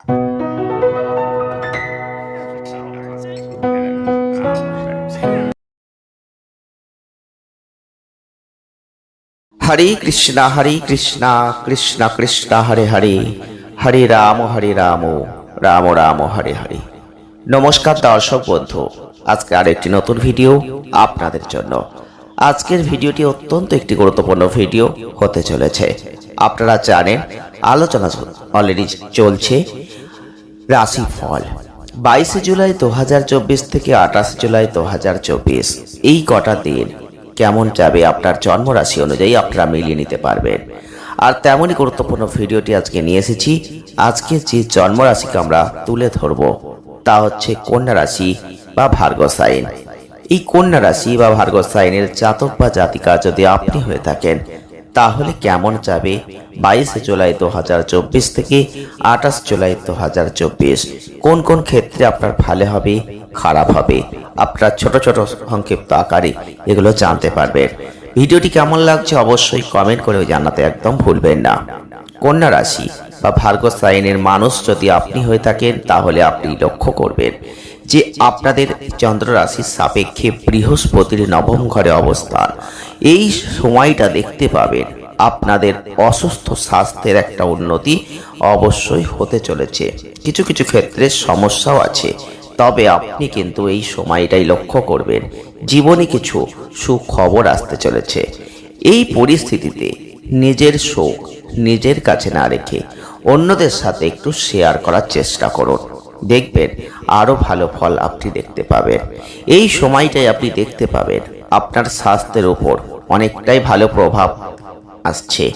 হরে কৃষ্ণ হরে কৃষ্ণ কৃষ্ণ কৃষ্ণ হরে হরে হরে রাম হরে রাম রাম রাম হরে হরে নমস্কার দর্শক বন্ধু, আজকে আরেকটি নতুন ভিডিও আপনাদের জন্য। আজকের ভিডিওটি অত্যন্ত একটি গুরুত্বপূর্ণ ভিডিও হতে চলেছে। আপনারা জানেন আলোচনা অলরেডি চলছে রাশি ফল। বাইশে জুলাই দু হাজার চব্বিশ থেকে আঠাশ জুলাই দু হাজার চব্বিশ। এই কটা দিন কেমন যাবে আপনার জন্মরাশি অনুযায়ী আপনারা মিলিয়ে নিতে পারবেন। আর তেমনই গুরুত্বপূর্ণ ভিডিওটি আজকে নিয়ে এসেছি। আজকে যে জন্মরাশিকে আমরা তুলে ধরব, তা হচ্ছে কন্যা রাশি বা ভার্গ সাইন। এই কন্যা রাশি বা ভার্গ সাইনের জাতক বা জাতিকা যদি আপনি হয়ে থাকেন তাহলে কেমন যাবে? বাইশে জুলাই দু হাজার চব্বিশ থেকে আঠাশ জুলাই দু হাজার চব্বিশ। কোন কোন ক্ষেত্রে আপনার ভালো হবে? খারাপ হবে। আপনার ছোট ছোট সংক্ষিপ্ত আকারে এগুলো জানতে পারবেন। ভিডিওটি কেমন লাগছে অবশ্যই কমেন্ট করে জানাতে একদম ভুলবেন না। কন্যা রাশি বা ভার্গ সাইনের মানুষ যদি আপনি হয়ে থাকেন, তাহলে আপনি লক্ষ্য করবেন। যে আপনাদের চন্দ্র রাশির সাপেক্ষে বৃহস্পতির নবম ঘরে অবস্থান, এই সময়টা দেখতে পাবেন আপনাদের অসুস্থ স্বাস্থ্যের একটা উন্নতি অবশ্যই হতে চলেছে। কিছু কিছু ক্ষেত্রে সমস্যাও আছে, তবে আপনি কিন্তু এই সময়টাই লক্ষ্য করবেন, জীবনে কিছু সুখবর আসতে চলেছে। এই পরিস্থিতিতে নিজের শোক নিজের কাছে না রেখে অন্যদের সাথে একটু শেয়ার করার চেষ্টা করুন। দেখবেন আরও ভালো ফল আপনি দেখতে পাবেন। এই সময়টাই আপনি দেখতে পাবেন, আপনার স্বাস্থ্যের উপর অনেকটাই ভালো প্রভাব আসছে।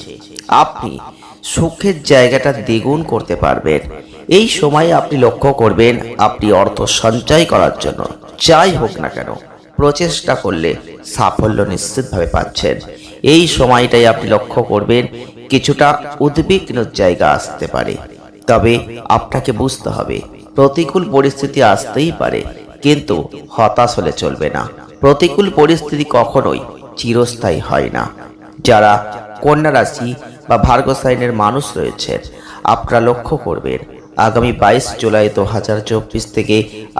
আপনি সুখের জায়গাটা দ্বিগুণ করতে পারবেন। এই সময়ে আপনি লক্ষ্য করবেন, আপনি অর্থ সঞ্চয় করার জন্য, যাই হোক না কেন, প্রচেষ্টা করলে সাফল্য নিশ্চিতভাবে পাচ্ছেন। এই সময়টাই আপনি লক্ষ্য করবেন, কিছুটা উদ্বিগ্ন জায়গা আসতে পারে। তবে আপনাকে বুঝতে হবে, প্রতিকূল পরিস্থিতি আসতেই পারে, কিন্তু হতাশ হলে চলবে না। প্রতিকূল পরিস্থিতি কখনোই চিরস্থায়ী হয় না। যারা কন্যা রাশি বা ভার্গ সাইনের মানুষ রয়েছেন, আপনারা লক্ষ্য করবেন, আগামী বাইশ জুলাই দু হাজার চব্বিশ থেকে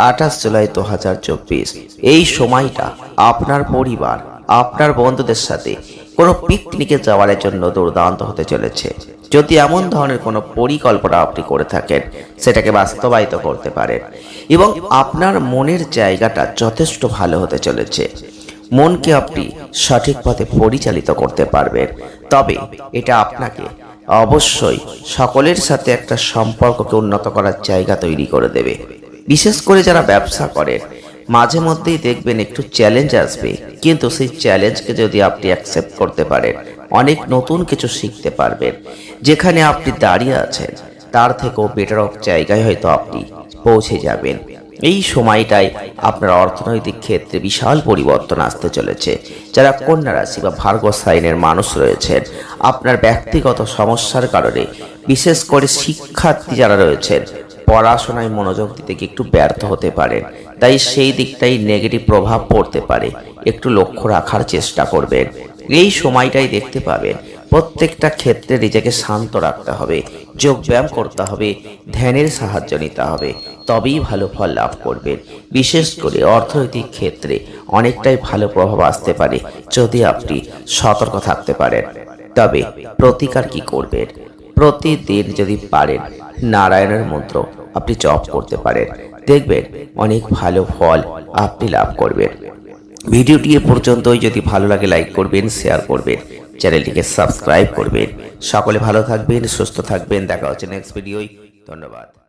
আঠাশ জুলাই দু হাজার চব্বিশ, এই সময়টা আপনার পরিবার, আপনার বন্ধুদের সাথে কোনো পিকনিকে যাওয়ার জন্য দুর্দান্ত হতে চলেছে। যদি এমন ধরনের কোনো পরিকল্পনা আপনি করে থাকেন, সেটাকে বাস্তবায়িত করতে পারেন। এবং আপনার মনের জায়গাটা যথেষ্ট ভালো হতে চলেছে। মনকে আপনি সঠিক পথে পরিচালিত করতে পারবেন। তবে এটা আপনাকে অবশ্যই সকলের সাথে একটা সম্পর্ককে উন্নত করার জায়গা তৈরি করে দেবে। বিশেষ করে যারা ব্যবসা করেন মাঝে মধ্যেই দেখবেন একটু চ্যালেঞ্জ আসবে। কিন্তু সেই চ্যালেঞ্জকে যদি আপনি অ্যাকসেপ্ট করতে পারেন, অনেক নতুন কিছু শিখতে পারবেন। যেখানে আপনি দাঁড়িয়ে আছেন, তার থেকেও বেটার অফ জায়গায় হয়তো আপনি পৌঁছে যাবেন। এই সময়টাই আপনার অর্থনৈতিক ক্ষেত্রে বিশাল পরিবর্তন আসতে চলেছে। যারা কন্যা রাশি বা ভার্গ সাইনের মানুষ রয়েছেন, আপনার ব্যক্তিগত সমস্যার কারণে, বিশেষ করে শিক্ষার্থী যারা রয়েছেন, পড়াশোনায় মনোযোগ দিতে একটু ব্যর্থ হতে পারেন। তাই সেই দিকটাই নেগেটিভ প্রভাব পড়তে পারে। একটু লক্ষ্য রাখার চেষ্টা করবেন। এই সময়টাই দেখতে পাবেন, প্রত্যেকটা ক্ষেত্রে নিজেকে শান্ত রাখতে হবে, যোগব্যায়াম করতে হবে, ধ্যানের সাহায্য নিতে হবে, তবেই ভালো ফল লাভ করবেন। বিশেষ করে অর্থনৈতিক ক্ষেত্রে অনেকটাই ভালো প্রভাব আসতে পারে যদি আপনি সতর্ক থাকতে পারেন। তবে প্রতিকার কি করবেন? প্রতিদিন যদি পারেন, নারায়ণের মন্ত্র আপনি জপ করতে পারেন। দেখবেন অনেক ভালো ফল আপনি লাভ করবেন। ভিডিওটি এ পর্যন্তই। যদি ভালো লাগে লাইক করবেন শেয়ার করবেন, চ্যানেলটিকে সাবস্ক্রাইব করবেন। সকলে ভালো থাকবেন, সুস্থ থাকবেন। দেখা হচ্ছে নেক্সট ভিডিওই ধন্যবাদ।